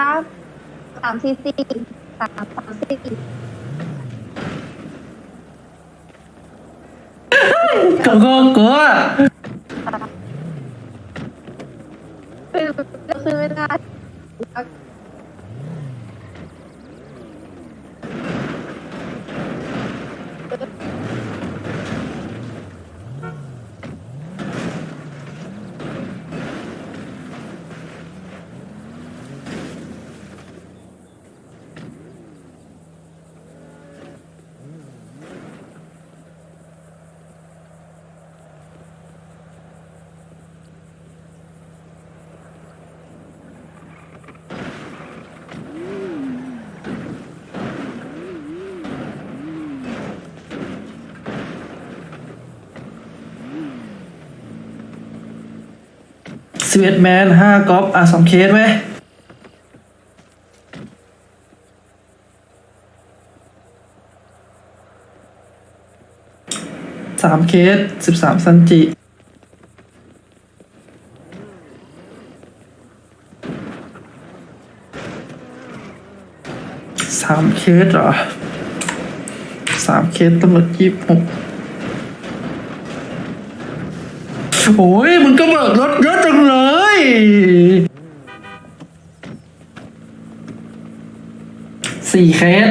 ครับสามสี่สี่สามสามสี่ก็ก็ก็คือคือไม่ได้ สวีทแมนห้ากอล์ฟอะสองเคสไว้ยสามเคสสิบสามซันจิสามเคสเหรอสามเคสตำรวจยี่หก โอ้ยมึงก็เบิกรถเยอะจังเลย สี่เคส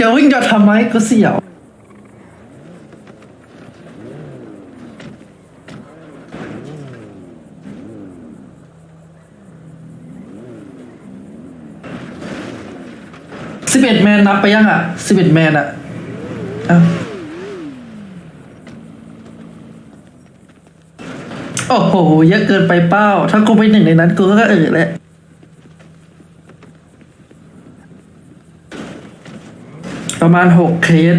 จะวิ่งจะทำไมก็เสียว เอ็ดแมนนับไปยังอะสิบเอ็ดแมนอะอ้าวโอ้โห เยอะเกินไปเป้า ถ้ากูไปหนึ่งในนั้น กูก็เออแหละประมาณหกเคส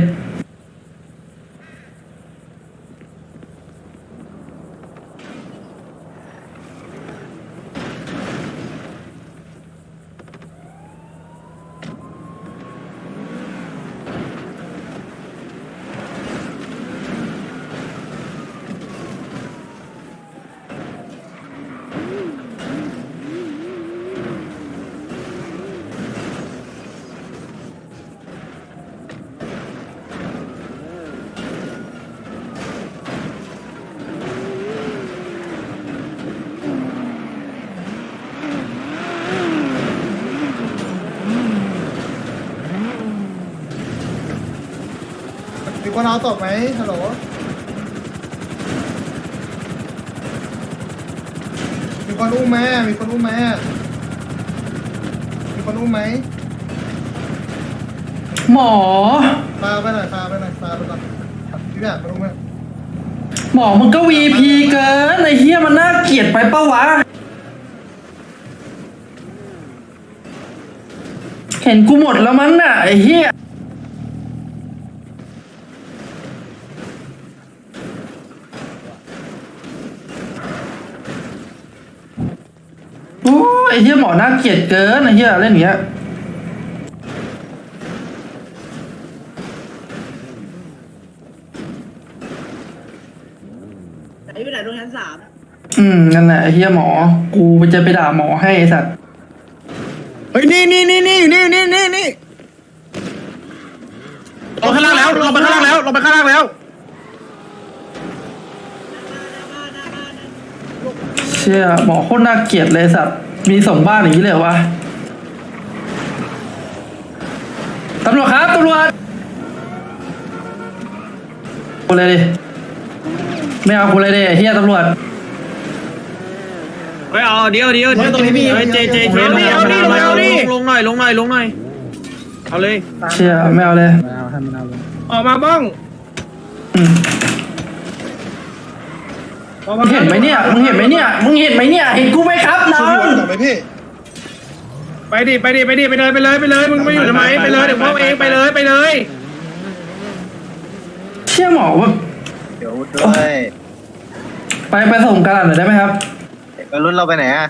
คนเอาศพไหมฮัลโหลมีคนอุ้มไหมมีคนอุ้มไหมมีคนอุ้มไหมหมอ พาไปหน่อยพาไปหน่อยพาไปก่อนพี่แบบมาอุ้มไหมหมอมึงก็วีพีเกินไอ้เฮียมันน่าเกลียดไปปะวะ เห็นกูหมดแล้วมั้งน่ะไอ้เฮียโอ้ยไอ้เฮียห มอน่าเกลียดเกินไอ้เฮียเล่นอย่างเงี้ยไหนอยู่ไหนโรงชั้นสามอืมนั่นแหละไอ้เฮียหมอ กูจะไปด่าหมอให้ไอ้สัตว์เฮ้ยนี่นี่นี่นี่นี่นี่นี่นี่ลงข้างล่างแล้วลงไปข้างล่างแล้วลงไปข้างล่างแล้ว เชี่ยหมอโคตรน่าเกลียดเลยสัตว์ มีส่งบ้านอย่างนี้เลยเหรอวะตำรวจครับตำรวจกูเลยดิไม่เอากูเลยดิไอ้เฮียตำรวจเฮ้ยเอาเดี๋ยวเดี๋ยวเดี๋ยวตรงนี้มีเฮ้ยเจเจเจลงลงลงหน่อยลงหน่อยลงหน่อยเอาเลยเชี่ยไม่เอาเลยออกมาบ้องอืม มึงเห็นไหมเนี่ย มึงเห็นไหมเนี่ย มึงเห็นไหมเนี่ย เห็นกูไหมครับน้อช่วยงพี่วันกลับไปพี่ไปดิไปดิไปดิไปเลยไปเลยไปเลยมึงไม่อยู่ทำไมไปเลยเดี๋ยวพ่อเองไปเลยไปเลยเชี่ยหมอแบบเดี๋ยวด้วยไปไปส่งกระดาษหน่อยได้ไหมครับเอกรุ่นเราไปไหนอะ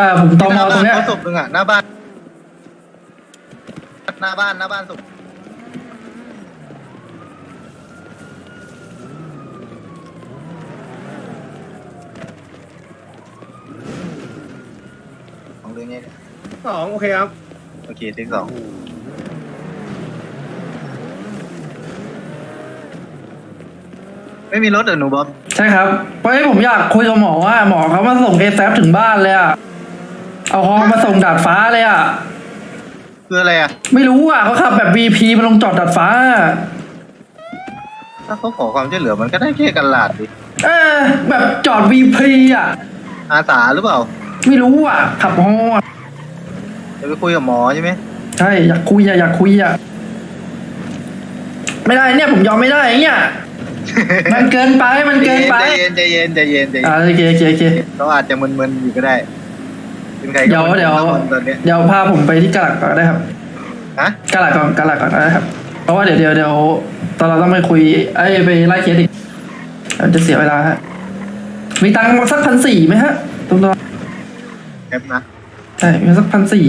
อ่าผมตอมอตรงเนี้ยเขาศพหนึ่งอะหน้าบ้าน หน้าบ้านหน้าบ้านศพ รือไงเนี่ยสองโอเคครับโอเคเทคสองไม่มีรถเหรอหนูบ๊อบใช่ครับเพราะให้ผมอยากคุยกับหมอว่าหมอเขามาส่งเอแซถึงบ้านเลยอะเอาฮอมาส่งดาดฟ้าเลยอะคืออะไรอะไม่รู้อะเขาขับแบบ VP มาลงจอดดาดฟ้า ถ้าเขาขอความช่วยเหลือมันก็ได้แค่กันหลาดดิเออแบบจอด VP อะอาสาหรือเปล่า ไม่รู้อะขับฮออะจะไปคุยกับหมอใช่ไหมใช่อยากคุยอะอยากคุยอะไม่ได้เนี่ยผมยอมไม่ได้เนี่ยมันเกินไปมันเกินไปใจเย็นใจเย็นใจเย็นใจเย็นอ่าโอเคโอเคโอเคเขาอาจจะมึนๆอยู่ก็ได้เป็นใครก็เดี๋ยวมึนๆเดี๋ยวตอนเนี้ยเดี๋ยวพาผมไปที่กะหลักก่อนได้ครับฮะกะหลักก่อนกะหลักก่อนได้ครับ เพราะว่าเดี๋ยวเดี๋ยวเดี๋ยวตอนเราต้องไปคุยไอ้ยไปไล่เคสอีกมันจะเสียเวลาฮะมีตังค์สักพันสี่ไหมฮะตรงตัว แอปนะใช่มีสักพันสี่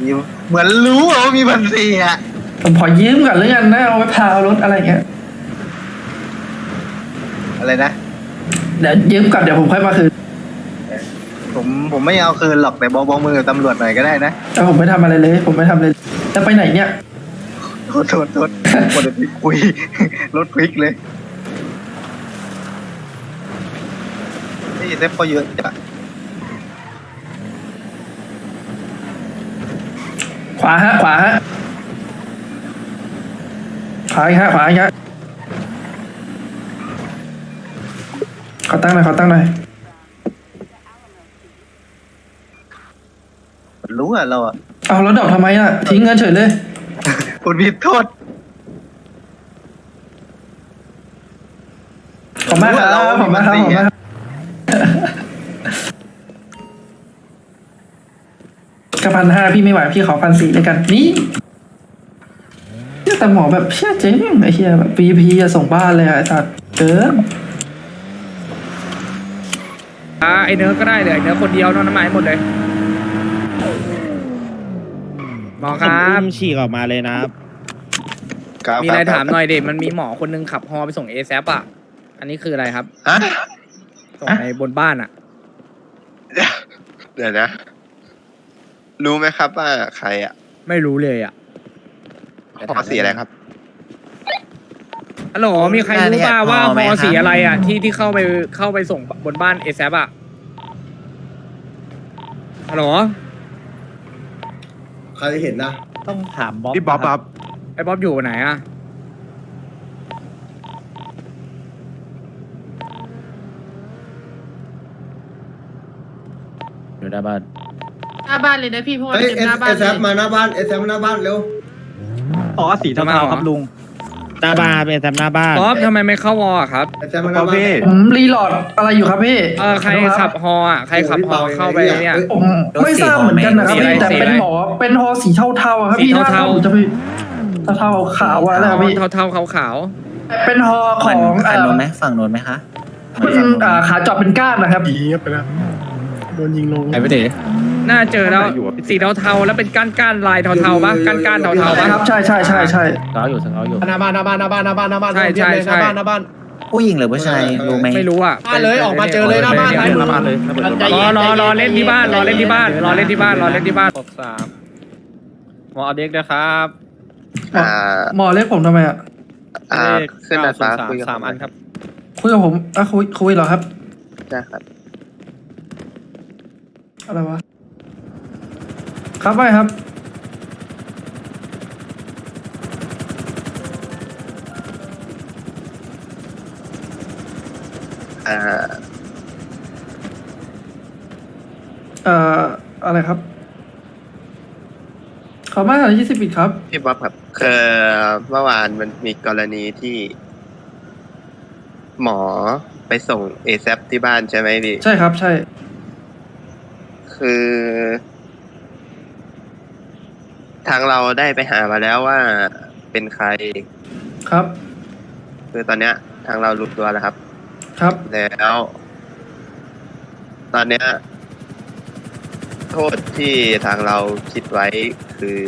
มีเหมือนรู้ว่ามีพันสี่อะผมขอยืมก่อนแล้วกันนะเอาไว้พาวรถอะไรเงี้ยอะไรนะเดี๋ยวยืมก่อนเดี๋ยวผมค่อยมาคืนผมผมไม่เอาคืนหรอกแต่บอกบอกมือกับตำรวจหน่อยก็ได้นะแต่ผมไม่ทำอะไรเลย ผมไม่ทำเลยจะไปไหนเนี่ยโทษโทษโทษหมดไปคุยรถพลิกเลยนี่เซฟก็เยอะจ้ะ ขวาฮะ ขวาฮะ ขวาอีกฮะ ขวาอีกฮะขอตั้งหน่อยขอตั้งหน่อยรู้อะเราอะเอาแล้วดอกทำไมอะ ทิ้งเงินเฉยเลยคุณผิดโทษขอบมากครับขอบมากครับขอบมาก ครับกระพันห้าพี่ไม่ไหวพี่ขอพันสี่เลยกันนี่แต่หมอแบบเชี่ยเจ๊งไอ้เหี้ยแบบปีพีจะส่งบ้านเลยอะไอ้สัตว์เกินอ่าไอเนื้อก็ได้เลยไอเนื้อคนเดียวนอกน้ำไม้หมดเลยหมอครับผมฉีกออกมาเลยนะครับมีอะไรถามหน่อยดิมันมีหมอคนนึงขับฮอไปส่งเอซอะ อันนี้คืออะไรครับฮะส่งในบนบ้านอะ เดี๋ยวนะ รู้ไหมครับว่าใครอะไม่รู้เลยอะพอสีอะไรครับฮัลโหลมีใครรู้ป่าว่าฮอสีอะไรอะ ที่ที่เข้าไปเข้าไปส่งบนบ้านเอซอะฮัลโหลใครเห็นนะต้องถามบ๊อบพี่บ๊อบบ๊อบไอ้บ๊อบอยู่ไหนอะอยู่หน้าบ้าน หน้าบ้านเลยนะพี่เพราะว่าเฮ้ยเต็มเอหน้าบ้านสเลแอยมาหน้าบ้านเอสมาหน้าบ้านเร็วอ๋อสีเทาๆครับลุง หน้าบ้านเป็นแซมหน้าบ้านบ๊อบทำไมไม่เข้าวอลอะครับเอสมาหน้าบ้านผมรีโหลดอะไรอยู่ครับพี่เออใครขับฮออะใครขับฮอเข้าไปเนี่ย ผมไม่ทราบเหมือนกันนะครับสีอะไรพี่แต่เป็นสีอะไรหมอเป็นฮอสีเทาๆอะครับสีพี่เทาๆผมจะไปเทาๆขาวๆอะไรครับพี่เทาเทาขาวขาวเป็นฮอของฝั่เอ่งอโน้นไหมฝั่งโน้นไหมคะเป็นอ่าขาจอบเป็นก้านนะครับ ยิงไปแล้วโดนยิงลงไอ้ไม่เต๋ๆ น่าเจอแล้วสีเทาเทาๆแล้วเป็นก้านก้านๆลายเทาเทาๆปะก้านก้านๆเทาเทาๆใช่ปะ ครับใช่ใช่ใช่ใช่สาวอยู่สาวอยู่หน้าบ้านหน้าบ้านหน้าบ้านหน้าบ้านหน้าบ้านใช่ใช่ใช่ หน้าบ้านหน้าบ้านผู้หญิงหรือผู้ชายรู้ไหมไม่รู้อะมาเลยออกมาเจอเลยหน้าบ้านรซ้ายมืออรอรอเล่นที่บ้านรอเล่นที่บ้านรอเล่นที่บ้านรอเล่นที่บ้านหกสามหมอเอาเด็กนะครับอ่าหมอเรียกผมทำไมอะอ่าเลขขึ้นดาดฟ้าเก้คุยกับสามอันครับคุยกับผมอะคุยคุยเหรอครับใช่ครับอะไรวะ ครับไม่ครับอ่าเอ่ออะไรครับ ขอมาตรฐานยี่สิบปีครับ พี่บ๊อบครับคือเมื่อวานมันมีกรณีที่ หมอไปส่งเอซที่บ้านใช่ไหมพี่ ใช่ครับ ใช่ คือ ทางเราได้ไปหามาแล้วว่าเป็นใคร ครับ คือตอนเนี้ย ทางเรารู้ตัวแล้วครับ ครับ แล้ว ตอนเนี้ย โทษที่ทางเราคิดไว้คือ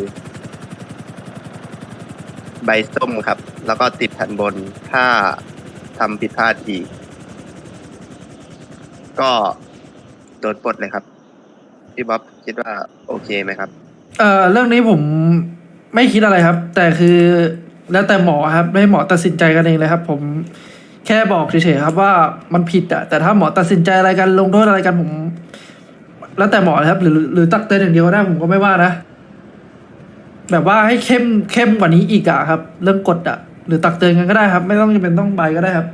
ใบส้มครับ แล้วก็ติดทันบนถ้าทำผิดพลาดอีก ก็โดนปลดเลยครับ พี่บ๊อบคิดว่าโอเคไหมครับ เอ่อเรื่องนี้ผมไม่คิดอะไรครับ แต่คือแล้วแต่หมอครับให้หมอตัดสินใจกันเองเลยครับ ผมแค่บอกเฉยๆครับว่ามันผิดอะแต่ถ้าหมอตัดสินใจอะไรกันลงโทษอะไรกันผม แล้วแต่หมอเลยครับ หรือหรือตักเตือนอย่างเดียวก็ได้ผมก็ไม่ว่านะ แบบว่าให้เข้มเข้มกว่านี้อีกอะครับ เรื่องกฎอะหรือตักเตือนกันก็ได้ครับ ไม่ต้องจำเป็นต้องใบก็ได้ครับ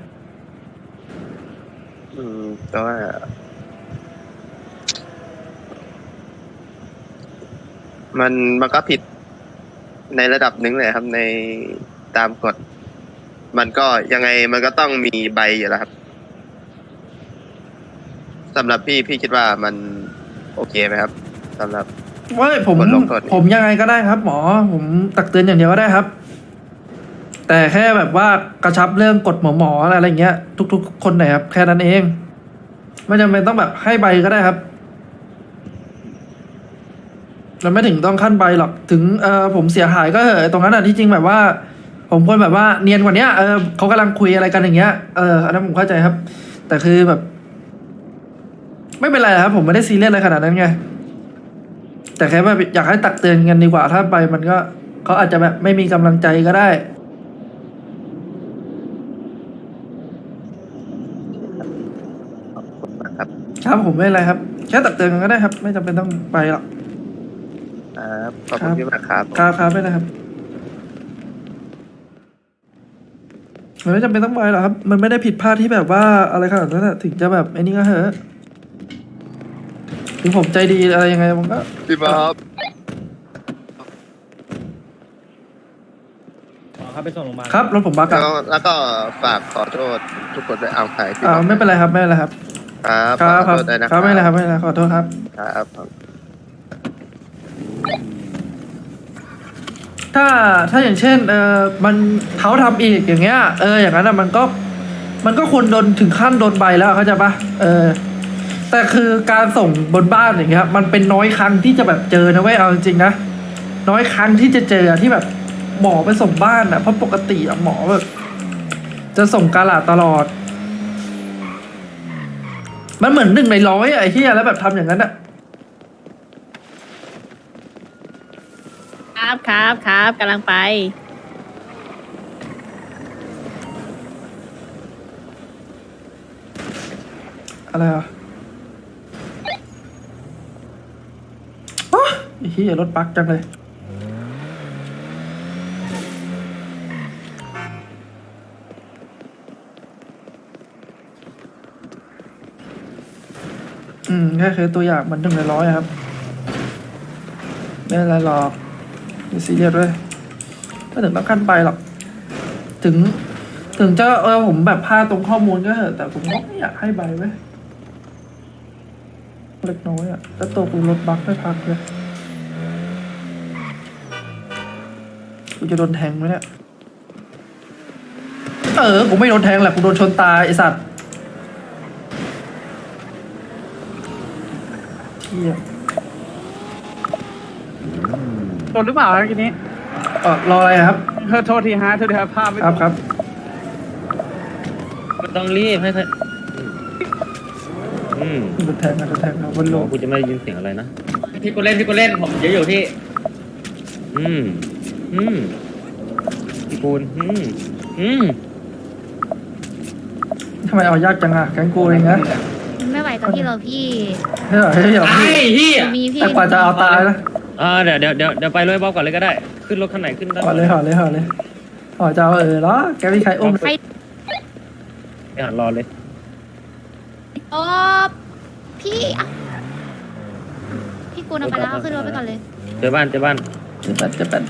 อืมแต่ว่า มันมันก็ผิดในระดับหนึ่งเลยครับในตามกฎ มันก็ยังไงมันก็ต้องมีใบอยู่แล้วครับสำหรับพี่พี่คิดว่ามันโอเคไหมครับสำหรับ ว่าผมบทลงโทษนี่ ผมยังไงก็ได้ครับ หมอ ผมตักเตือนอย่างเดียวก็ได้ครับ แต่แค่แบบว่ากระชับเรื่องกฎหมอหมออะไรอย่างเงี้ย ทุก ๆ คนหน่อยครับ แค่นั้นเอง ไม่จำเป็นต้องแบบให้ใบก็ได้ครับ เราไม่ถึงต้องขั้นใบหรอกถึงเออผมเสียหายก็เหอะตรงนั้นอะที่จริงแบบว่า ผมควรแบบว่าเนียนกว่าเนี้ยเออเขากำลังคุยอะไรกันอย่างเงี้ยเอออันนั้นผมเข้าใจครับ แต่คือแบบ ไม่เป็นไรครับ ผมไม่ได้ซีเรียสอะไรขนาดนั้นไงแต่แค่แบบอยากให้ตักเตือนกันดีกว่าถ้าไปมันก็เขาอาจจะแบบไม่มีกำลังใจก็ได้ขอบคุณมากครับครับผมไม่เป็นไรครับ แค่ตักเตือนกันก็ได้ครับ ไม่จำเป็นต้องไปหรอกครับ ขอบคุณครับพี่มากครับครับครับไม่เป็นไรครับ มันไม่จำเป็นต้องไปหรอกครับ มันไม่ได้ผิดพลาดที่แบบว่าอะไรขนาดนั้นอะถึงจะแบบไอ้นี่ก็เหอะถึงผมใจดีอะไรยังไงมันก็ พี่บ๊อบขอเข้าไปส่งโรงพยาบาลครับรถผมบักแล้อะวแล้วก็ฝากขอโทษทุกคนด้วยเอาใครพี่อ่าบ๊อบไม่เป็นไรครับไม่เป็นไรครับ ครับครับขคอรับโทษด้วยนะครับไม่เป็นไรครับไม่เป็นไรขอโทษครับ ครับครับ ถ้าถ้าอย่างเช่นเออมันเขาทำอีกอย่างเงี้ยเอออย่างนั้นอะมันก็มันก็ควรโดนถึงขั้นโดนใบแล้วเข้าใจปะเออแต่คือการส่งบนบ้านอย่างเงี้ยมันเป็นน้อยครั้งที่จะแบบเจอนะเว้ยเอาจริงๆนะน้อยครั้งที่จะเจอที่แบบหมอไปส่งบ้านอะเพราะปกติอะหมอแบบจะส่งกาลาตลอด มันเหมือนหนึ่งในร้อยอะไอ้เหี้ยแล้วแบบทำอย่างนั้นอะ ครับครับครับกำลังไป อะไรอะอ๊ะไอ้เหี้ยรถบักจังเลย อืมแค่คือตัวอย่างมันหนึ่งในร้อยครับ ไม่เป็นไรหรอก ไม่ซีเรียสด้วยไม่ถึงต้องขั้นไปหรอกถึง ถึงจะเออผมแบบพลาดตรงข้อมูลก็เถอะแต่ผมก็ไม่อยากให้ใบไว้เล็กน้อยอะแล้วตัวกูรถบักไม่พักเลยกูจะโดนแทงไหมเนี่ย เออกูไม่โดนแทงแหละกูโดนชนตายไอสัตว์เที่ย โดนหรือเปล่าเมื่อกี้นี้เออรออะไรอะครับเธอโทษทีฮะโทษทีครับภาพไม่ครับครับไม่ต้องรีบให้ค่อยอืมโดนแทงอะโดนแทงอะบนหโลมอกกูจะไม่ได้ยินเสียงอะไรนะ พี่กูเล่นพี่กูเล่นผมเยอะอยู่พี่อืม อืมพี่ปูนอืม อืม ทำไมเอายากจังอะแกงกูเองนะไม่ไหวตอนที่เราพี่เฮ้ยเฮ้ยเดี๋ยวพี่พี่มีพี่แต่กว่าจะเอาตายนะ อ่าเดี๋ยวเดี๋ยวเดี๋ยวเดี๋ยวไปเลยบ๊อบก่อนเลยก็ได้ ขึ้นรถคันไหนขึ้นได้ห่อเลยห่อเลยห่อเลยห่อจะเอาเออแล้วแกมีใครอุ้มไปไปหันรอเลยโอ้พี่อะพี่กูนเอาไปแล้วเอาขึ้นรถไปก่อนเลย เจอบ้านเจอบ้านจะปัดจะปัด